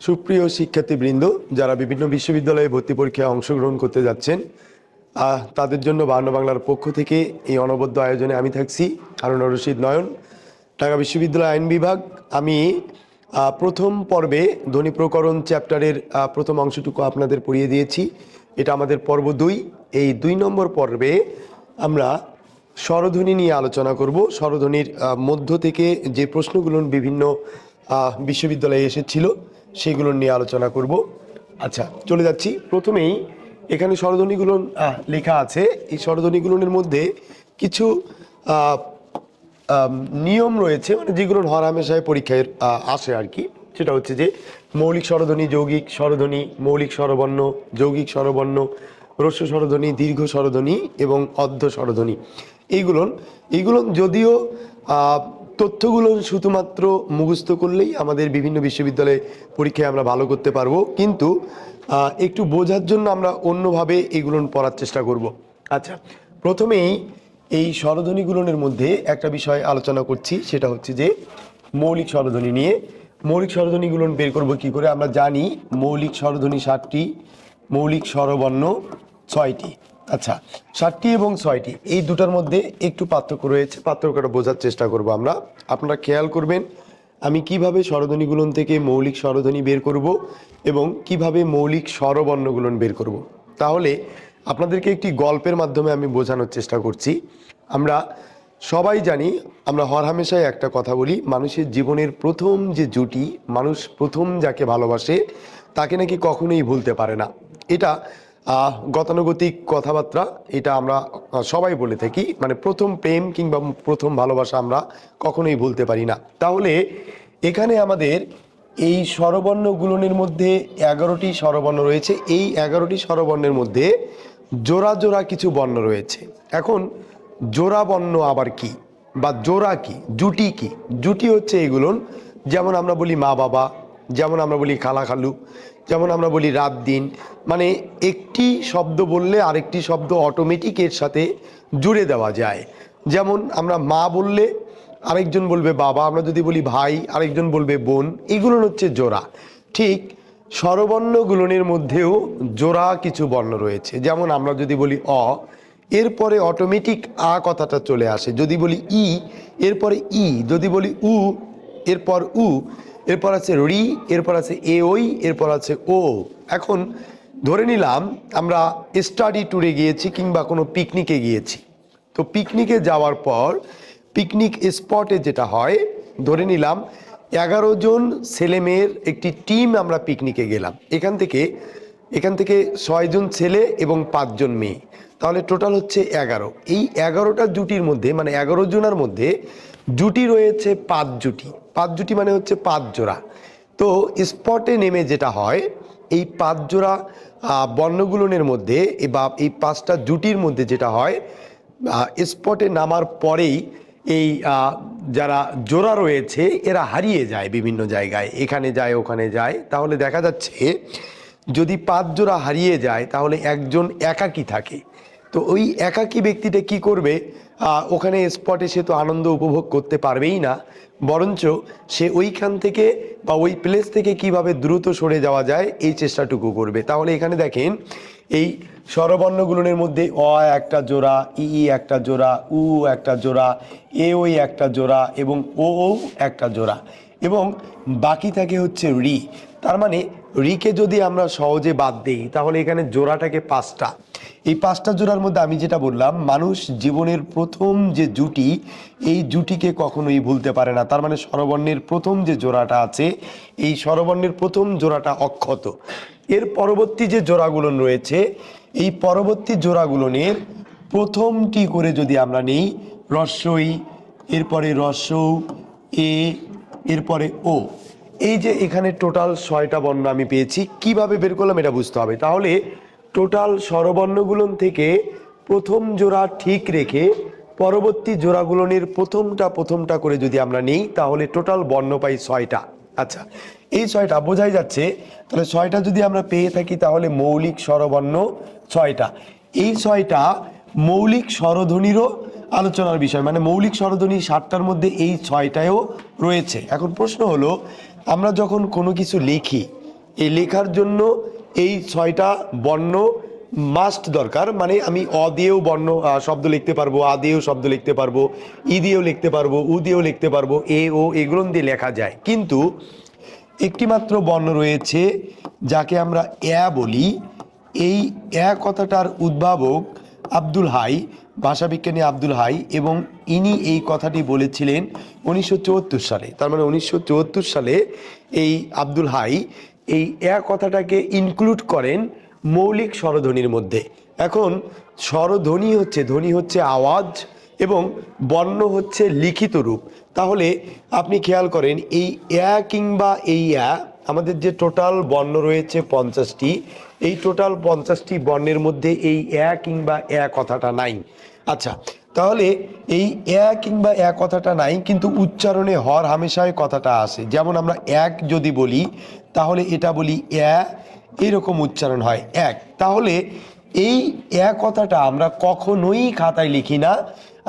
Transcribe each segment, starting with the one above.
সুপ্রিয় শিক্ষার্থীবৃন্দ, যারা বিভিন্ন বিশ্ববিদ্যালয়ে ভর্তি পরীক্ষায় অংশগ্রহণ করতে যাচ্ছেন তাদের জন্য বাহান্ন বাংলার পক্ষ থেকে এই অনবদ্য আয়োজনে আমি থাকছি হারুন রশিদ নয়ন, ঢাকা বিশ্ববিদ্যালয় আইন বিভাগ। আমি প্রথম পর্বে ধ্বনি প্রকরণ চ্যাপ্টারের প্রথম অংশটুকু আপনাদের পড়িয়ে দিয়েছি। এটা আমাদের পর্ব দুই। এই দুই নম্বর পর্বে আমরা স্বরধ্বনি নিয়ে আলোচনা করব। স্বরধ্বনির মধ্য থেকে যে প্রশ্নগুলো বিভিন্ন বিশ্ববিদ্যালয়ে এসেছিল সেগুলো নিয়ে আলোচনা করব। আচ্ছা চলে যাচ্ছি। প্রথমেই এখানে স্বরধ্বনিগুলো লেখা আছে। এই স্বরধ্বনিগুলোর মধ্যে কিছু নিয়ম রয়েছে মানে যেগুলো হর হামেশায় পরীক্ষায় আসে আর কি। সেটা হচ্ছে যে মৌলিক স্বরধ্বনি, যৌগিক স্বরধ্বনি, মৌলিক স্বরবর্ণ, যৌগিক স্বরবর্ণ হ্রস্ব স্বরধ্বনি, দীর্ঘ স্বরধ্বনি এবং অর্ধ স্বরধ্বনি। এইগুলো এইগুলো যদিও তথ্যগুলো শুধুমাত্র মুখস্থ করলেই আমাদের বিভিন্ন বিশ্ববিদ্যালয়ে পরীক্ষায় আমরা ভালো করতে পারব। কিন্তু একটু বোঝার জন্য আমরা অন্যভাবে এগুলো পড়ার চেষ্টা করব। আচ্ছা প্রথমেই এই স্বরধ্বনিগুলোর মধ্যে একটা বিষয় আলোচনা করছি, সেটা হচ্ছে যে মৌলিক স্বরধ্বনি নিয়ে। মৌলিক স্বরধ্বনিগুলো বের করব কি করে? আমরা জানি মৌলিক স্বরধ্বনি সাতটি, মৌলিক স্বরবর্ণ ছয়টি। আচ্ছা ষাটটি এবং ছয়টি, এই দুটার মধ্যে একটু পার্থক্য রয়েছে। পার্থক্যটা বোঝার চেষ্টা করব আমরা। আপনারা খেয়াল করবেন, আমি কীভাবে স্বরধ্বনিগুলো থেকে মৌলিক স্বরধ্বনি বের করব এবং কীভাবে মৌলিক স্বরবর্ণগুলো বের করব। তাহলে আপনাদেরকে একটি গল্পের মাধ্যমে আমি বোঝানোর চেষ্টা করছি। আমরা সবাই জানি, আমরা হরহামেশাই একটা কথা বলি, মানুষের জীবনের প্রথম যে জুটি, মানুষ প্রথম যাকে ভালোবাসে, তাকে নাকি কখনোই ভুলতে পারে না। এটা গতানুগতিক কথাবার্তা, এটা আমরা সবাই বলে থাকি। মানে প্রথম প্রেম কিংবা প্রথম ভালোবাসা আমরা কখনোই ভুলতে পারি না। তাহলে এখানে আমাদের এই স্বরবর্ণগুলোনের মধ্যে এগারোটি স্বরবর্ণ রয়েছে। এই এগারোটি স্বরবর্ণের মধ্যে জোড়া জোড়া কিছু বর্ণ রয়েছে। এখন জোড়া বর্ণ আবার কি? বা জোড়া কি? জুটি কি? জুটি হচ্ছে এগুলো যেমন আমরা বলি মা বাবা যেমন আমরা বলি খালা খালু যেমন আমরা বলি রাত দিন মানে একটি শব্দ বললে আরেকটি শব্দ অটোমেটিক এর সাথে জুড়ে দেওয়া যায়। যেমন আমরা মা বললে আরেকজন বলবে বাবা, আমরা যদি বলি ভাই, আরেকজন বলবে বোন এগুলো হচ্ছে জোড়া। ঠিক স্বরবর্ণগুলোনের মধ্যেও জোড়া কিছু বর্ণ রয়েছে। যেমন আমরা যদি বলি অ, এরপরে অটোমেটিক আ কথাটা চলে আসে। যদি বলি ই, এরপরে ই, যদি বলি উ, এরপর উ এরপর আছে রি, এরপর আছে এ ওই, এরপর আছে ও। এখন ধরে নিলাম আমরা স্টাডি ট্যুরে গিয়েছি কিংবা কোনো পিকনিকে গিয়েছি। তো পিকনিকে যাওয়ার পর পিকনিক স্পটে যেটা হয়, ধরে নিলাম এগারো জন ছেলেমেয়ের একটি টিম আমরা পিকনিকে গেলাম। এখান থেকে এখান থেকে ছয়জন ছেলে এবং পাঁচজন মেয়ে। তাহলে টোটাল হচ্ছে এগারো। এই এগারোটা জুটির মধ্যে মানে এগারো জনের মধ্যে জুটি রয়েছে পাঁচ জুটি। পাঁচ জুটি মানে হচ্ছে পাঁচ জোড়া। তো স্পটে নেমে যেটা হয়, এই পাঁচ জোড়া বর্ণগুলোনের মধ্যে বা এই পাঁচটা জুটির মধ্যে যেটা হয় স্পটে নামার পরেই এই যারা জোড়া রয়েছে, এরা হারিয়ে যায় বিভিন্ন জায়গায়। এখানে যায়, ওখানে যায়। তাহলে দেখা যাচ্ছে, যদি পাঁচ জোড়া হারিয়ে যায়, তাহলে একজন একাকী থাকে। তো ওই একাকী ব্যক্তিটা কি করবে? ওখানে স্পটে সে তো আনন্দ উপভোগ করতে পারবেই না। বরঞ্চ সে ওইখান থেকে বা ওই প্লেস থেকে কীভাবে দ্রুত সরে যাওয়া যায়, এই চেষ্টাটুকু করবে। তাহলে এখানে দেখেন, এই স্বরবর্ণগুলোর মধ্যে অ একটা জোড়া, ই একটা জোড়া, উ একটা জোড়া, এ ওই একটা জোড়া এবং ও একটা জোড়া এবং বাকি থাকে হচ্ছে রি। তার মানে রিকে যদি আমরা সহজে বাদ দিই, তাহলে এখানে জোড়াটাকে পাঁচটা। এই পাঁচটা জোড়ার মধ্যে আমি যেটা বললাম, মানুষ জীবনের প্রথম যে জুটি, এই জুটিকে কখনোই ভুলতে পারে না। তার মানে স্বরবর্ণের প্রথম যে জোড়াটা আছে, এই স্বরবর্ণের প্রথম জোড়াটা অক্ষত। এর পরবর্তী যে জোড়াগুলো রয়েছে, এই পরবর্তী জোড়াগুলোনের প্রথমটি করে যদি আমরা নেই, রস্যই, এরপরে রস্যৌ এ, এরপরে ও। এই যে এখানে টোটাল ছয়টা বর্ণ আমি পেয়েছি, কীভাবে বের করলাম এটা বুঝতে হবে। তাহলে টোটাল স্বরবর্ণগুলো থেকে প্রথম জোড়া ঠিক রেখে পরবর্তী জোড়াগুলোনের প্রথমটা প্রথমটা করে যদি আমরা নিই, তাহলে টোটাল বর্ণ পাই ছয়টা। আচ্ছা এই ছয়টা বোঝাই যাচ্ছে, তাহলে ছয়টা যদি আমরা পেয়ে থাকি, তাহলে মৌলিক স্বরবর্ণ ছয়টা। এই ছয়টা মৌলিক স্বরধ্বনিরও আলোচনার বিষয় মানে মৌলিক স্বরধ্বনি সাতটার মধ্যে এই ছয়টায়ও রয়েছে। এখন প্রশ্ন হলো আমরা যখন কোনো কিছু লিখি, এই লেখার জন্য এই ছয়টা বর্ণ মাস্ট দরকার। মানে আমি অ দিয়েও বর্ণ শব্দ লিখতে পারব, আ দিয়েও শব্দ লিখতে পারব, ই দিয়েও লিখতে পারব, উ দিয়েও লিখতে পারব, এ, ও এগুলো দিয়ে লেখা যায়। কিন্তু একটি মাত্র বর্ণ রয়েছে যাকে আমরা অ্যা বলি। এই অ্যা কথাটার উদ্ভাবক আব্দুল হাই ভাষাবিজ্ঞানী আব্দুল হাই এবং ইনি এই কথাটি বলেছিলেন উনিশশো চুয়াত্তর সালে। তার মানে উনিশশো চুয়াত্তর সালে এই আব্দুল হাই এই অ্যা কথাটাকে ইনক্লুড করেন মৌলিক স্বরধ্বনির মধ্যে। এখন স্বরধ্বনি হচ্ছে, ধ্বনি হচ্ছে আওয়াজ এবং বর্ণ হচ্ছে লিখিত রূপ। তাহলে আপনি খেয়াল করেন, এই অ্যা কিংবা এই অ্যা আমাদের যে টোটাল বর্ণ রয়েছে পঞ্চাশটি, এই টোটাল পঞ্চাশটি বর্ণের মধ্যে এই অ্যা কিংবা অ্যা কথাটা নাই। আচ্ছা তাহলে এই অ্যা কিংবা অ্যা কথাটা নাই, কিন্তু উচ্চারণে হর হামেশায় কথাটা আসে। যেমন আমরা এক যদি বলি, তাহলে এটা বলি অ্যা এরকম উচ্চারণ হয়, এক। তাহলে এই এ কথাটা আমরা কখনোই খাতায় লিখি না,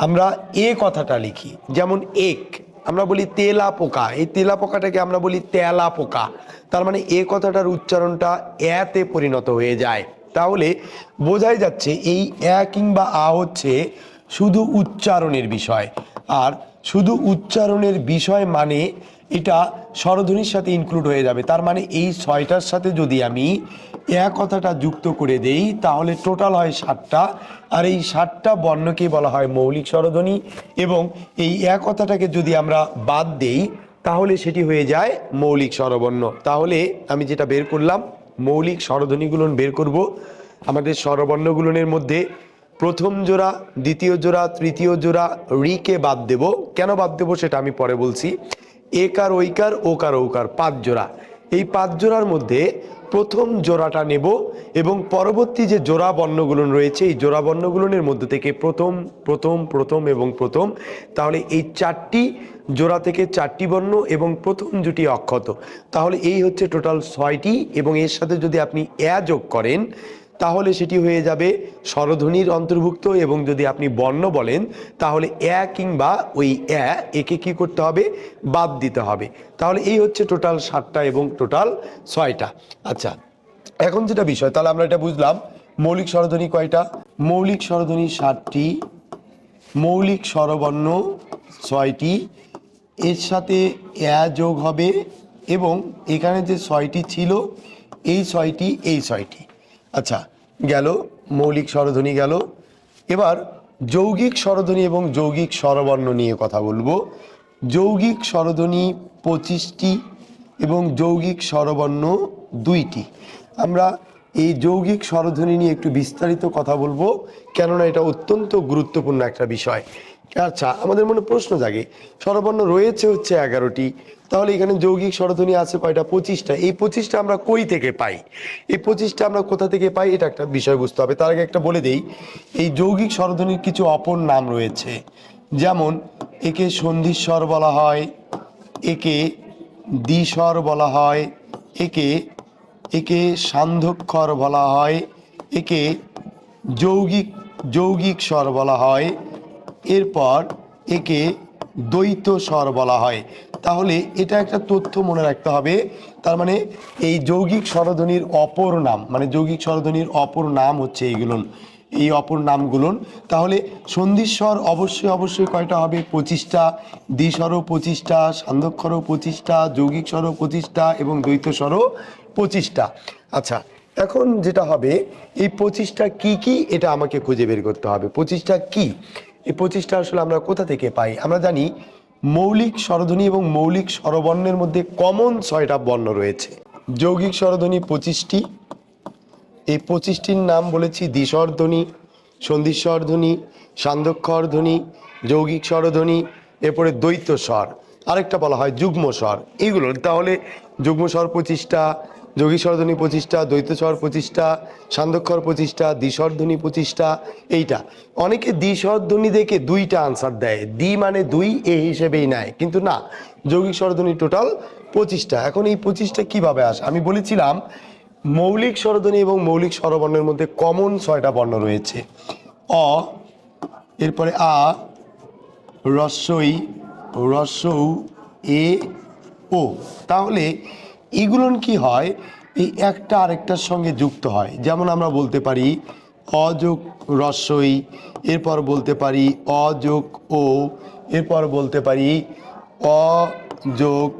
আমরা এ কথাটা লিখি। যেমন এক, আমরা বলি তেলা পোকা, এই তেলা পোকাটাকে আমরা বলি তেলা পোকা। তার মানে এ কথাটার উচ্চারণটা এতে পরিণত হয়ে যায়। তাহলে বোঝাই যাচ্ছে এই এ কিংবা আ হচ্ছে শুধু উচ্চারণের বিষয়। আর শুধু উচ্চারণের বিষয় মানে এটা স্বরধ্বনির সাথে ইনক্লুড হয়ে যাবে। তার মানে এই ছয়টার সাথে যদি আমি এ কথাটা যুক্ত করে দেই, তাহলে টোটাল হয় সাতটা। আর এই সাতটা বর্ণকে বলা হয় মৌলিক স্বরধ্বনি এবং এই এ কথাটাকে যদি আমরা বাদ দেই, তাহলে সেটি হয়ে যায় মৌলিক স্বরবর্ণ। তাহলে আমি যেটা বের করলাম মৌলিক স্বরধ্বনিগুলো বের করব। আমাদের স্বরবর্ণগুলোর মধ্যে প্রথম জোড়া, দ্বিতীয় জোড়া, তৃতীয় জোড়া রিকে বাদ দেব। কেন বাদ দেব সেটা আমি পরে বলছি। একার ঐকার ওকার ঔকার পাঁচ জোড়া। এই পাঁচ জোড়ার মধ্যে প্রথম জোড়াটা নেব এবং পরবর্তী যে জোড়া বর্ণগুলো রয়েছে, এই জোড়া বর্ণগুলোর মধ্যে থেকে প্রথম প্রথম প্রথম এবং প্রথম, তাহলে এই চারটি জোড়া থেকে চারটি বর্ণ এবং প্রথম জুটি অক্ষত। তাহলে এই হচ্ছে টোটাল ছয়টি এবং এর সাথে যদি আপনি এ যোগ করেন, তাহলে সেটি হয়ে যাবে স্বরধ্বনির অন্তর্ভুক্ত এবং যদি আপনি বর্ণ বলেন, তাহলে এ কিংবা ওই এ, একে কি করতে হবে? বাদ দিতে হবে। তাহলে এই হচ্ছে টোটাল সাতটা এবং টোটাল ছয়টা। আচ্ছা এখন যেটা বিষয়, তাহলে আমরা এটা বুঝলাম, মৌলিক স্বরধ্বনি কয়টা? মৌলিক স্বরধ্বনি সাতটি, মৌলিক স্বরবর্ণ ছয়টি এর সাথে এ যোগ হবে এবং এখানে যে ছয়টি ছিল, এই ছয়টি এই ছয়টি। আচ্ছা গেল, মৌলিক স্বরধ্বনি গেল। এবার যৌগিক স্বরধ্বনি এবং যৌগিক স্বরবর্ণ নিয়ে কথা বলব। যৌগিক স্বরধ্বনি পঁচিশটি এবং যৌগিক স্বরবর্ণ দুইটি। আমরা এই যৌগিক স্বরধ্বনি নিয়ে একটু বিস্তারিত কথা বলব, কেননা এটা অত্যন্ত গুরুত্বপূর্ণ একটা বিষয়। আচ্ছা আমাদের মনে প্রশ্ন জাগে। স্বরবর্ণ রয়েছে হচ্ছে এগারোটি। তাহলে এখানে যৌগিক স্বরধ্বনি আছে কয়টা? পঁচিশটা। এই পঁচিশটা আমরা কই থেকে পাই? এই পঁচিশটা আমরা কোথা থেকে পাই? এটা একটা বিষয় বুঝতে হবে। তার আগে একটা বলে দেই, এই যৌগিক স্বরধ্বনির কিছু অপর নাম রয়েছে। যেমন, একে সন্ধিস্বর বলা হয়, একে দ্বিস্বর বলা হয়, একে একে সান্ধ্যক্ষর বলা হয়, একে যৌগিক যৌগিক স্বর বলা হয় এরপর একে দ্বৈত স্বর বলা হয়। তাহলে এটা একটা তথ্য মনে রাখতে হবে। তার মানে এই যৌগিক স্বরধ্বনির অপর নাম মানে যৌগিক স্বরধ্বনির অপর নাম হচ্ছে এইগুলো এই অপর নামগুলোন। তাহলে সন্ধিস্বর অবশ্যই অবশ্যই কয়টা হবে? পঁচিশটা দ্বিস্বরও পঁচিশটা সান্ধ্যক্ষরও পঁচিশটা, যৌগিক স্বরও পঁচিশটা এবং দ্বৈত স্বরও পঁচিশটা। আচ্ছা এখন যেটা হবে, এই পঁচিশটা কি কি? এটা আমাকে খুঁজে বের করতে হবে। পঁচিশটা কি? এই পঁচিশটা আসলে আমরা কোথা থেকে পাই? আমরা জানি মৌলিক স্বরধ্বনি এবং মৌলিক স্বরবর্ণের মধ্যে কমন ছয়টা বর্ণ রয়েছে। যৌগিক স্বরধ্বনি পঁচিশটি। এই পঁচিশটির নাম বলেছি দ্বিস্বরধ্বনি সন্ধিস্বরধ্বনি সান্ধ্যক্ষর ধ্বনি যৌগিক স্বরধ্বনি, এরপরে দ্বৈত স্বর। আরেকটা বলা হয় যুগ্ম স্বর। এইগুলো তাহলে যুগ্ম স্বর পঁচিশটা যৌগিক স্বরধ্বনি পঁচিশটা দ্বৈত স্বর পঁচিশটা সান্ধ্যক্ষর পঁচিশটা দ্বিস্বরধ্বনি পঁচিশটা এইটা। অনেকে দ্বিস্বরধ্বনি দেখে দুইটা আনসার দেয়। দ্বি মানে দুই, এ হিসেবেই নেয়। কিন্তু না যৌগিক স্বরধ্বনি টোটাল পঁচিশটা এখন এই পঁচিশটা কীভাবে আসে? আমি বলেছিলাম, মৌলিক স্বরধ্বনি এবং মৌলিক স্বরবর্ণের মধ্যে কমন ছয়টা বর্ণ রয়েছে। অ, এরপরে আ রস্যই রস্যৌ এ, ও। তাহলে এগুলোন কি হয়? এই একটা আরেকটার সঙ্গে যুক্ত হয়। যেমন আমরা বলতে পারি, অযোগ রস্যই এরপর বলতে পারি, অযোগ ও, এরপর বলতে পারি, অযোগ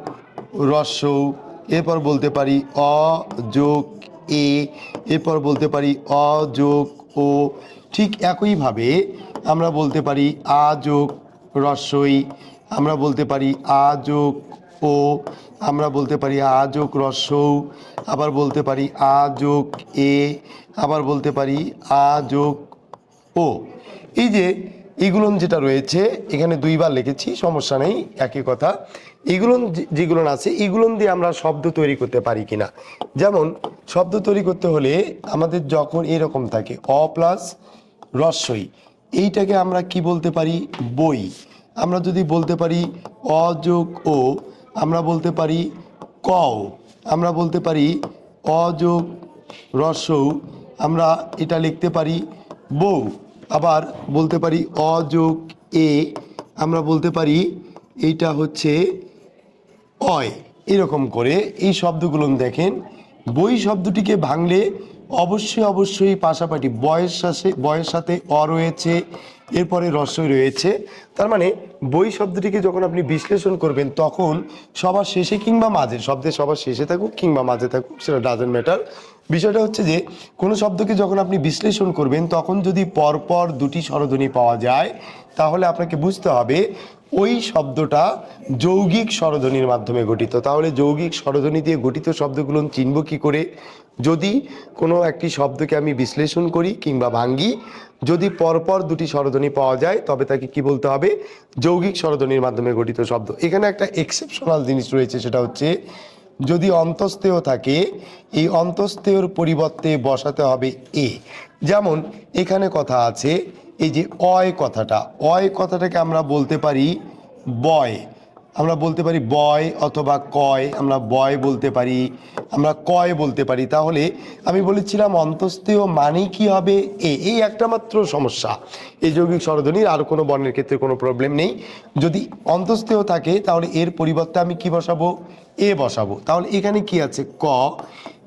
রস্যৌ এরপর বলতে পারি, অযোগ এ, এরপর বলতে পারি, অযোগ ও। ঠিক একইভাবে আমরা বলতে পারি, আযোগ রস্যই আমরা বলতে পারি, আযোগ ও। আমরা বলতে পারি আযোগ রস্যৌ আবার বলতে পারি আযোগ এ, আবার বলতে পারি আযোগ ও। এই যে এগুলো যেটা রয়েছে, এখানে দুইবার লিখেছি, সমস্যা নেই, একই কথা। এগুলো যেগুলো আছে এগুলো দিয়ে আমরা শব্দ তৈরি করতে পারি কিনা। যেমন, শব্দ তৈরি করতে হলে আমাদের যখন এরকম থাকে, অ প্লাস রস্যই এইটাকে আমরা কি বলতে পারি? বই। আমরা যদি বলতে পারি অযোগ ও আমরা বলতে পারি কও, আমরা বলতে পারি অযোগ রস্যৌ আমরা এটা লিখতে পারি বউ, আবার বলতে পারি অযোগ, এ, আমরা বলতে পারি এইটা হচ্ছে অয়। এরকম করে এই শব্দগুলো দেখেন, বই শব্দটিকে ভাঙলে অবশ্যই অবশ্যই পাশাপাশি বয়ের সাথে বয়ের সাথে অ রয়েছে, এরপরে রসই রয়েছে। তার মানে বই শব্দটিকে যখন আপনি বিশ্লেষণ করবেন, তখন সবার শেষে কিংবা মাঝে, শব্দের সবার শেষে থাকুক কিংবা মাঝে থাকুক, সেটা ডাজেন্ট ম্যাটার বিষয়টা হচ্ছে যে, কোনো শব্দকে যখন আপনি বিশ্লেষণ করবেন, তখন যদি পরপর দুটি স্বরধ্বনি পাওয়া যায়, তাহলে আপনাকে বুঝতে হবে ওই শব্দটা যৌগিক স্বরধ্বনির মাধ্যমে গঠিত। তাহলে যৌগিক স্বরধ্বনি দিয়ে গঠিত শব্দগুলো চিনব কি করে? যদি কোনো একটি শব্দকে আমি বিশ্লেষণ করি কিংবা ভাঙ্গি, যদি পরপর দুটি স্বরধ্বনি পাওয়া যায়, তবে তাকে কি বলতে হবে? যৌগিক স্বরধ্বনির মাধ্যমে গঠিত শব্দ। এখানে একটা এক্সেপশনাল জিনিস রয়েছে, সেটা হচ্ছে যদি অন্তস্তেয় থাকে, এই অন্তস্তেয়র পরিবর্তে বসাতে হবে এ। যেমন এখানে কথা আছে এই যে অয় কথাটা, অয় কথাটাকে আমরা বলতে পারি বয়। আমরা বলতে পারি বয় অথবা কয়, আমরা বয় বলতে পারি, আমরা কয় বলতে পারি। তাহলে আমি বলেছিলাম অন্তস্তেয় মানে কি হবে এ, এই একটা মাত্র সমস্যা। এই যৌগিক স্বরধ্বনির আর কোনো বর্ণের ক্ষেত্রে কোনো প্রবলেম নেই। যদি অন্তস্থেয় থাকে, তাহলে এর পরিবর্তে আমি কি বসাবো? এ বসাবো। তাহলে এখানে কি আছে? ক,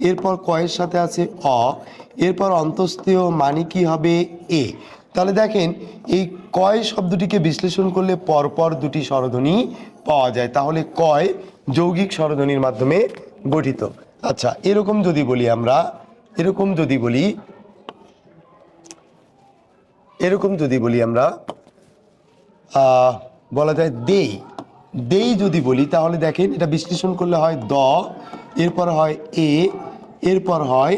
এরপর কয়ের সাথে আছে অ, এরপর অন্তস্তেয় মানে কি হবে এ। তাহলে দেখেন, এই কয় শব্দটিকে বিশ্লেষণ করলে পরপর দুটি স্বরধ্বনি পাওয়া যায়। তাহলে কয় যৌগিক স্বরধ্বনির মাধ্যমে গঠিত। আচ্ছা এরকম যদি বলি আমরা, এরকম যদি বলি, এরকম যদি বলি আমরা বলা যায় দেই। দেই যদি বলি, তাহলে দেখেন, এটা বিশ্লেষণ করলে হয় দ, এরপর হয় এ, এরপর হয়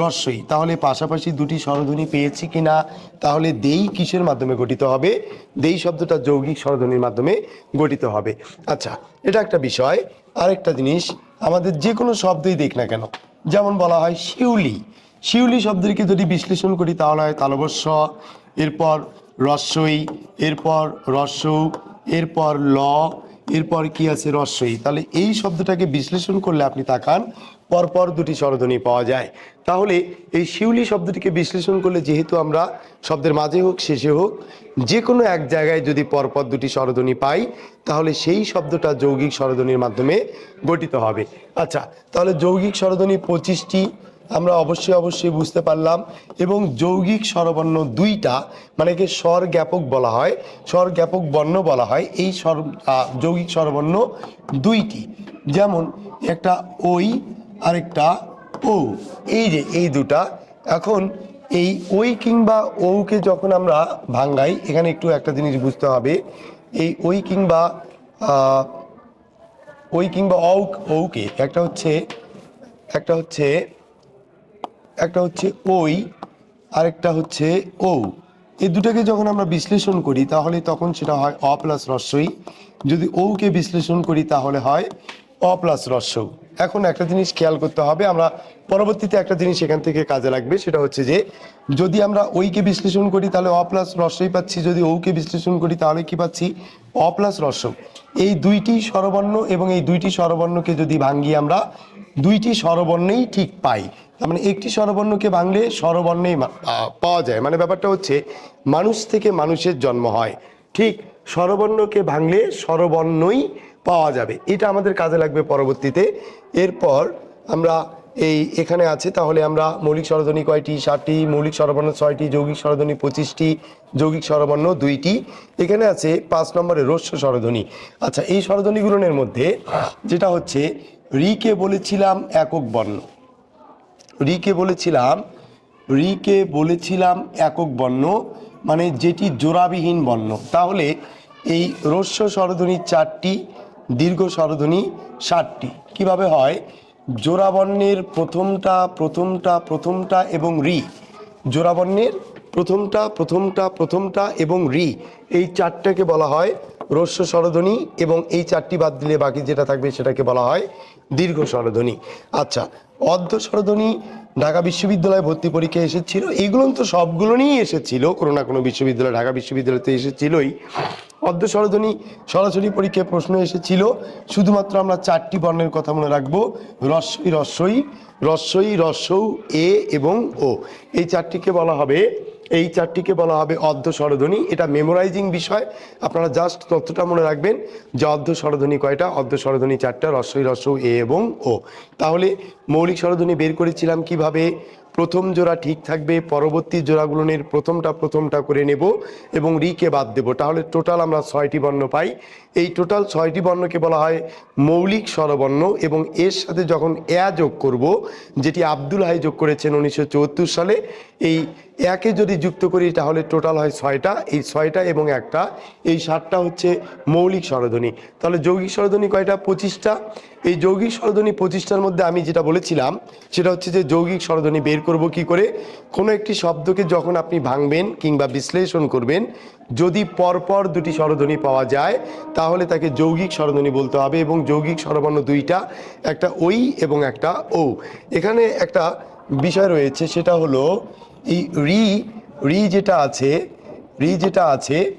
রস্যই তাহলে পাশাপাশি দুটি স্বরধ্বনি পেয়েছি কিনা তাহলে দেই কিসের মাধ্যমে গঠিত হবে? দেই শব্দটা যৌগিক স্বরধ্বনির মাধ্যমে গঠিত হবে। আচ্ছা এটা একটা বিষয়। আরেকটা জিনিস, আমাদের যে কোনো শব্দই দেখ না কেন। যেমন বলা হয় শিউলি। শিউলি শব্দটিকে যদি বিশ্লেষণ করি তাহলে হয় তালবস্য, এরপর রস্যই, এরপর রস্যৌ, এরপর ল এরপর কি আছে রস্যই তাহলে এই শব্দটাকে বিশ্লেষণ করলে আপনি তাকান, পরপর দুটি স্বরধ্বনি পাওয়া যায়। তাহলে এই শিউলি শব্দটিকে বিশ্লেষণ করলে যেহেতু আমরা শব্দের মাঝে হোক, শেষে হোক যে কোনো এক জায়গায় যদি পরপর দুটি স্বরধ্বনি পাই, তাহলে সেই শব্দটা যৌগিক স্বরধ্বনির মাধ্যমে গঠিত হবে। আচ্ছা তাহলে যৌগিক স্বরধ্বনি পঁচিশটি আমরা অবশ্যই অবশ্যই বুঝতে পারলাম। এবং যৌগিক স্বরবর্ণ দুইটা মানে কি স্বর জ্ঞাপক বলা হয়, স্বর জ্ঞাপক বর্ণ বলা হয়, এই স্বর যৌগিক স্বরবর্ণ দুইটি। যেমন একটা ওই আরেকটা ও এই যে, এই দুটা। এখন এই ওই কিংবা ওকে যখন আমরা ভাঙ্গাই, এখানে একটু একটা জিনিস বুঝতে হবে। এই ওই কিংবা ওই কিংবা অউ ওকে একটা হচ্ছে একটা হচ্ছে একটা হচ্ছে ওই, আরেকটা হচ্ছে ও এই দুটাকে যখন আমরা বিশ্লেষণ করি, তাহলে তখন সেটা হয় অ প্লাস রস্যই যদি ওকে বিশ্লেষণ করি, তাহলে হয় অ প্লাস রস্য এখন একটা জিনিস খেয়াল করতে হবে, আমরা পরবর্তীতে একটা জিনিস এখান থেকে কাজে লাগবে, সেটা হচ্ছে যে, যদি আমরা ওইকে বিশ্লেষণ করি, তাহলে অ প্লাস রস্যই পাচ্ছি। যদি ওকে বিশ্লেষণ করি, তাহলে কি পাচ্ছি? অ প্লাস রস্য এই দুইটি স্বরবর্ণ এবং এই দুইটি স্বরবর্ণকে যদি ভাঙ্গি আমরা, দুইটি স্বরবর্ণেই ঠিক পাই। তার মানে একটি স্বরবর্ণকে ভাঙলে স্বরবর্ণেই পাওয়া যায়। মানে ব্যাপারটা হচ্ছে, মানুষ থেকে মানুষের জন্ম হয়। ঠিক স্বরবর্ণকে ভাঙলে স্বরবর্ণই পাওয়া যাবে। এটা আমাদের কাজে লাগবে পরবর্তীতে। এরপর আমরা এই এখানে আছে, তাহলে আমরা মৌলিক স্বরধ্বনি কয়টি? ষাটটি মৌলিক স্বরবর্ণ ছয়টি। যৌগিক স্বরধ্বনি পঁচিশটি। যৌগিক স্বরবর্ণ দুইটি। এখানে আছে পাঁচ নম্বরে রস্য স্বরধ্বনি। আচ্ছা এই স্বরধ্বনিগুলোর মধ্যে যেটা হচ্ছে রিকে বলেছিলাম একক বর্ণ। রিকে বলেছিলাম রিকে বলেছিলাম একক বর্ণ মানে যেটি জোড়াবিহীন বর্ণ। তাহলে এই রস্য স্বরধ্বনি চারটি, দীর্ঘ স্বরধ্বনি ষাটটি কীভাবে হয়? জোড়া বর্ণের প্রথমটা প্রথমটা প্রথমটা এবং রি। জোড়া বর্ণের প্রথমটা প্রথমটা প্রথমটা এবং রি। এই চারটাকে বলা হয় রস্য স্বরধ্বনি এবং এই চারটি বাদ দিলে বাকি যেটা থাকবে সেটাকে বলা হয় দীর্ঘ স্বরধ্বনি। আচ্ছা অর্ধ স্বরধ্বনি ঢাকা বিশ্ববিদ্যালয়ে ভর্তি পরীক্ষায় এসেছিল এগুলো তো সবগুলো নিয়েই এসেছিল, কোনো না কোনো বিশ্ববিদ্যালয়, ঢাকা বিশ্ববিদ্যালয়তে এসেছিলই। অর্ধ স্বরধ্বনি সরাসরি পরীক্ষায় প্রশ্ন এসেছিল, শুধুমাত্র আমরা চারটি বর্ণের কথা মনে রাখব রস্বই রস্বই রস্বই রস্যৌ, এ এবং ও। এই চারটিকে বলা হবে এই চারটিকে বলা হবে অর্ধ স্বরধ্বনি এটা মেমোরাইজিং বিষয়। আপনারা জাস্ট তথ্যটা মনে রাখবেন যে অর্ধ স্বরধ্বনি কয়টা? অর্ধ স্বরধ্বনি চারটা রস্বই রস্য এ এবং ও। তাহলে মৌলিক স্বরধ্বনি বের করেছিলাম কীভাবে? প্রথম জোড়া ঠিক থাকবে, পরবর্তী জোড়াগুলোনের প্রথমটা প্রথমটা করে নেব এবং রিকে বাদ দেব। তাহলে টোটাল আমরা ছয়টি বর্ণ পাই। এই টোটাল ছয়টি বর্ণকে বলা হয় মৌলিক স্বরবর্ণ এবং এর সাথে যখন এ যোগ করব, যেটি আব্দুল হাই যোগ করেছেন উনিশশো চুয়াত্তর সালে, এই একে যদি যুক্ত করি, তাহলে টোটাল হয় ছয়টা। এই ছয়টা এবং একটা, এই সাতটা হচ্ছে মৌলিক স্বরধ্বনি তাহলে যৌগিক স্বরধ্বনি কয়টা? পঁচিশটা। এই যৌগিক স্বরধ্বনি পঁচিশটার মধ্যে আমি যেটা বলেছিলাম, সেটা হচ্ছে যে যৌগিক স্বরধ্বনি বের করব কি করে? কোনো একটি শব্দকে যখন আপনি ভাঙবেন কিংবা বিশ্লেষণ করবেন, যদি পরপর দুটি স্বরধ্বনি পাওয়া যায়, তাহলে তাকে যৌগিক স্বরধ্বনি বলতে হবে এবং যৌগিক স্বরবর্ণ দুইটা, একটা ওই এবং একটা ও এখানে একটা বিষয় রয়েছে, সেটা হলো এই রি রি যেটা আছে, রি যেটা আছে,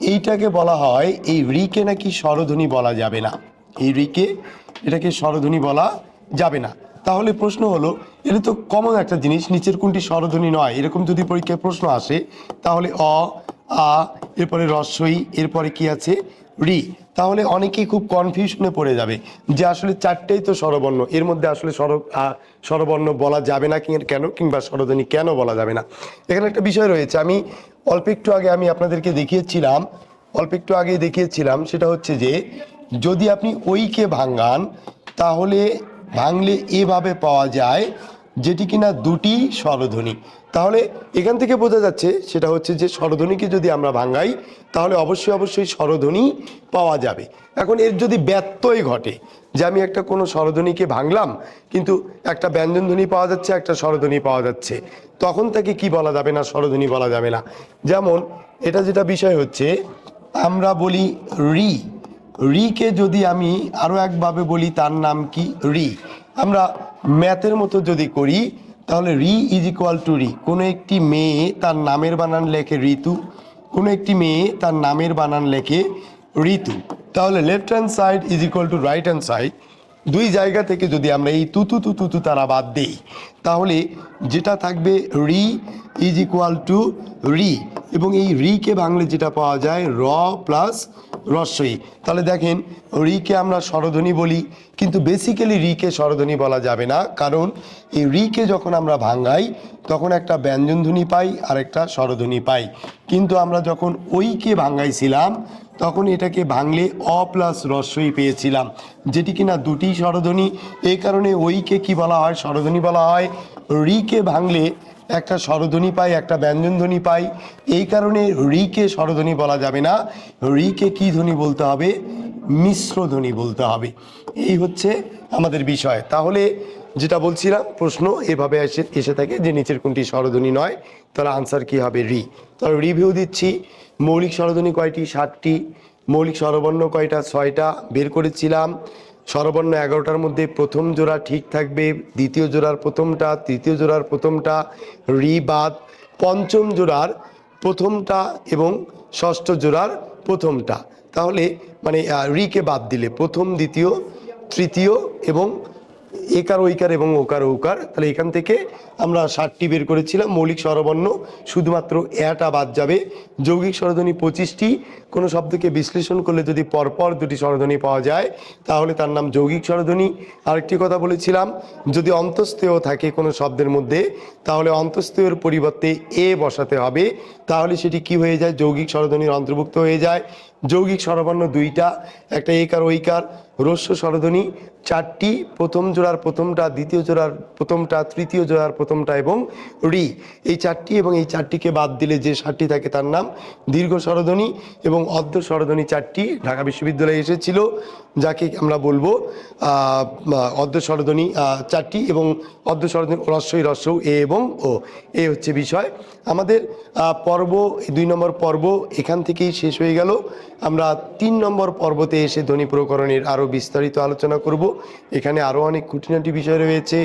এইটাকে বলা হয়, এই রিকে নাকি স্বরধ্বনি বলা যাবে না। এই রিকে এটাকে স্বরধ্বনি বলা যাবে না। তাহলে প্রশ্ন হলো এটা তো কমন একটা জিনিস, নিচের কোনটি স্বরধ্বনি নয়। এরকম যদি পরীক্ষায় প্রশ্ন আসে, তাহলে অ, আ, এরপরে রস্বই, এরপরে কি আছে? রি, তাহলে অনেকেই খুব কনফিউশনে পড়ে যাবে যে আসলে চারটেই তো স্বরবর্ণ, এর মধ্যে আসলে স্বর স্বরবর্ণ বলা যাবে না কেন কিংবা স্বরধ্বনি কেন বলা যাবে না? এখানে একটা বিষয় রয়েছে, আমি অল্প একটু আগে আমি আপনাদেরকে দেখিয়েছিলাম, অল্প একটু আগে দেখিয়েছিলাম, সেটা হচ্ছে যে যদি আপনি ওইকে ভাঙ্গান তাহলে ভাঙলে এভাবে পাওয়া যায় যেটি কিনা দুটি স্বরধ্বনি। তাহলে এখান থেকে বোঝা যাচ্ছে সেটা হচ্ছে যে স্বরধ্বনিকে যদি আমরা ভাঙ্গাই তাহলে অবশ্যই অবশ্যই স্বরধ্বনি পাওয়া যাবে। এখন এর যদি ব্যত্যয় ঘটে যে আমি একটা কোনো স্বরধ্বনিকে ভাঙলাম, কিন্তু একটা ব্যঞ্জনধ্বনি পাওয়া যাচ্ছে, একটা স্বরধ্বনি পাওয়া যাচ্ছে, তখন তাকে কি বলা যাবে না, স্বরধ্বনি বলা যাবে না? যেমন এটা যেটা বিষয় হচ্ছে, আমরা বলি রি। রিকে যদি আমি আরও একভাবে বলি, তার নাম কি? রি। আমরা ম্যাথের মতো যদি করি তাহলে রি ইজ ইকুয়াল টু রি। কোনো একটি মেয়ে তার নামের বানান লেখে ঋতু, কোনো একটি মেয়ে তার নামের বানান লেখে ঋতু। তাহলে left hand side is equal to right hand side দুই জায়গা থেকে যদি আমরা এই তুতু তুতু তারা বাদ দেই, তাহলে যেটা থাকবে রি ইজ ইকুয়াল টু রি। এবং এই রিকে ভাঙলে যেটা পাওয়া যায়, র প্লাস রস্বই তাহলে দেখেন, রিকে আমরা স্বরধ্বনি বলি, কিন্তু বেসিক্যালি রিকে স্বরধ্বনি বলা যাবে না, কারণ এই রিকে যখন আমরা ভাঙাই তখন একটা ব্যঞ্জনধ্বনি পাই আর একটা স্বরধ্বনি পাই। কিন্তু আমরা যখন ওইকে ভাঙাইছিলাম তখন এটাকে ভাঙলে অ প্লাস রস্বই পেয়েছিলাম। যেটি কিনা দুটি স্বরধ্বনি এই কারণে ওইকে কি বলা হয়? স্বরধ্বনি বলা হয়। রিকে ভাঙলে একটা স্বরধ্বনি পাই, একটা ব্যঞ্জনধ্বনি পাই। এই কারণে রিকে স্বরধ্বনি বলা যাবে না। রিকে কি ধ্বনি বলতে হবে? মিশ্র ধ্বনি বলতে হবে। এই হচ্ছে আমাদের বিষয়। তাহলে যেটা বলছিলাম, প্রশ্ন এভাবে এসে এসে থাকে যে নিচের কোনটি স্বরধ্বনি নয়, তাহলে আনসার কি হবে রি? তাহলে রিভিউ দিচ্ছি। মৌলিক স্বরধ্বনি কয়টি? ষাটটি মৌলিক স্বরবর্ণ কয়টা? ছয়টা। বের করেছিলাম। স্বরবর্ণ এগারোটার মধ্যে প্রথম জোড়া ঠিক থাকবে, দ্বিতীয় জোড়ার প্রথমটা, তৃতীয় জোড়ার প্রথমটা, রি বাদ, পঞ্চম জোড়ার প্রথমটা এবং ষষ্ঠ জোড়ার প্রথমটা। তাহলে মানে রিকে বাদ দিলে প্রথম, দ্বিতীয়, তৃতীয় এবং একার ঐকার এবং ওকার ওকার তাহলে এখান থেকে আমরা ষাটটি বের করেছিলাম, মৌলিক স্বরবর্ণ শুধুমাত্র এটা বাদ যাবে। যৌগিক স্বরধ্বনি পঁচিশটি, কোনো শব্দকে বিশ্লেষণ করলে যদি পরপর দুটি স্বরধ্বনি পাওয়া যায়, তাহলে তার নাম যৌগিক স্বরধ্বনি। আরেকটি কথা বলেছিলাম, যদি অন্তস্থেয় থাকে কোনো শব্দের মধ্যে, তাহলে অন্তস্থেয়ের পরিবর্তে এ বসাতে হবে, তাহলে সেটি কি হয়ে যায়? যৌগিক স্বরধ্বনির অন্তর্ভুক্ত হয়ে যায়। যৌগিক স্বরবর্ণ দুইটা, একটা একার ঐকার রস্য স্বরধ্বনি চারটি, প্রথম জোড়ার প্রথমটা, দ্বিতীয় জোড়ার প্রথমটা, তৃতীয় জোড়ার প্রথমটা এবং রি। এই চারটি এবং এই চারটিকে বাদ দিলে যে সারটি থাকে তার নাম দীর্ঘ স্বরধ্বনি এবং অর্ধ স্বরধ্বনি চারটি ঢাকা বিশ্ববিদ্যালয়ে এসেছিল, যাকে আমরা বলব অর্ধ স্বরধ্বনি চারটি এবং অর্ধ স্বরধ্বনি রস্যই রস্য এ এবং ও। এ হচ্ছে বিষয়। আমাদের পর্ব দুই নম্বর পর্ব এখান থেকেই শেষ হয়ে গেল। আমরা তিন নম্বর পর্বতে এসে ধ্বনি প্রকরণের আরও বিস্তারিত আলোচনা করব। এখানে আরও অনেক খুঁটিনাটি বিষয় রয়েছে।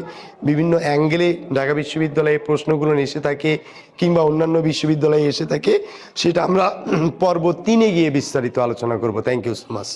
বিভিন্ন অ্যাঙ্গেলে ঢাকা বিশ্ববিদ্যালয়ে প্রশ্নগুলো এসে থাকে কিংবা অন্যান্য বিশ্ববিদ্যালয়ে এসে থাকে। সেটা আমরা পর্ব তিনে গিয়ে বিস্তারিত আলোচনা করব। Thank you so much